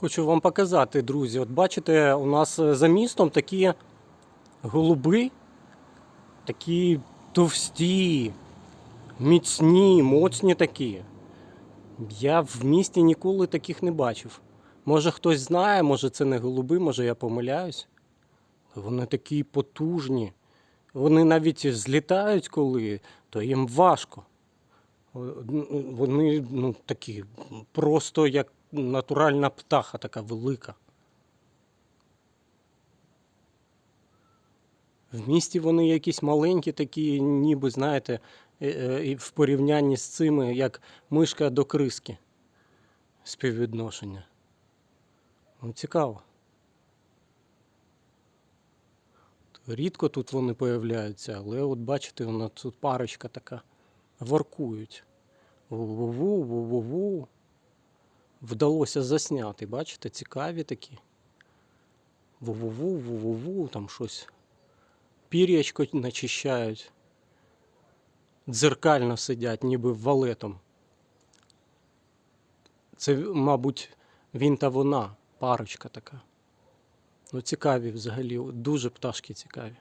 Хочу вам показати, друзі. От бачите, у нас е, за містом такі голуби, такі товсті, міцні, моцні такі. Я в місті ніколи таких не бачив. Може хтось знає, може це не голуби, може я помиляюсь. Вони такі потужні. Вони навіть злітають коли, то їм важко. Вони ну, такі, просто як натуральна птаха, така велика. В місті вони якісь маленькі, такі, ніби, знаєте, е, е, в порівнянні з цими, як мишка до криски. Співвідношення. Ну, цікаво. Рідко тут вони появляються, але от бачите, вона тут парочка така. Воркують. Ву-ву-ву, ву-ву-ву. Вдалося засняти, бачите, цікаві такі. Ву-ву-ву, ву-ву-ву, там щось. Пір'ячко начищають. Дзеркально сидять, ніби валетом. Це, мабуть, він та вона, парочка така. Ну, цікаві взагалі, дуже пташки цікаві.